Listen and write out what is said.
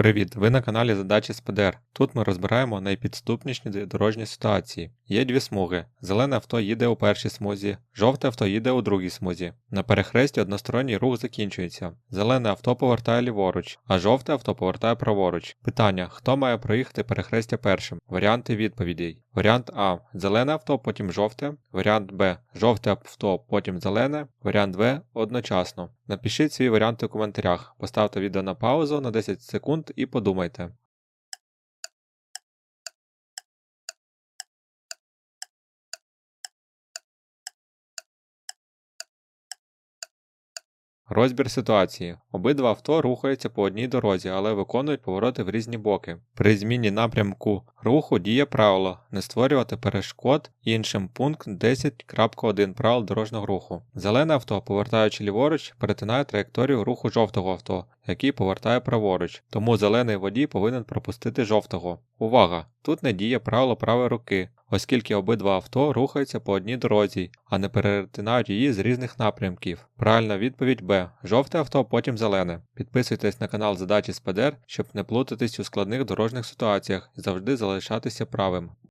Привіт! Ви на каналі Задачі з ПДР. Тут ми розбираємо найпідступніші дорожні ситуації. Є дві смуги. Зелене авто їде у першій смузі, жовте авто їде у другій смузі. На перехресті односторонній рух закінчується. Зелене авто повертає ліворуч, а жовте авто повертає праворуч. Питання: хто має проїхати перехрестя першим? Варіанти відповідей. Варіант А. Зелене авто, потім жовте. Варіант Б. Жовте авто, потім зелене. Варіант В. Одночасно. Напишіть свої варіанти у коментарях. Поставте відео на паузу на 10 секунд і подумайте. Розбір ситуації. Обидва авто рухаються по одній дорозі, але виконують повороти в різні боки. При зміні напрямку руху діє правило не створювати перешкод іншим пункт 10.1 правил дорожнього руху. Зелене авто, повертаючи ліворуч, перетинає траєкторію руху жовтого авто, який повертає праворуч. Тому зелений водій повинен пропустити жовтого. Увага! Тут не діє правило правої руки, оскільки обидва авто рухаються по одній дорозі, а не перетинають її з різних напрямків. Правильна відповідь Б. Жовте авто, потім зелене. Підписуйтесь на канал Задачі з ПДР, щоб не плутатись у складних дорожніх ситуаціях і завжди залишатися правим.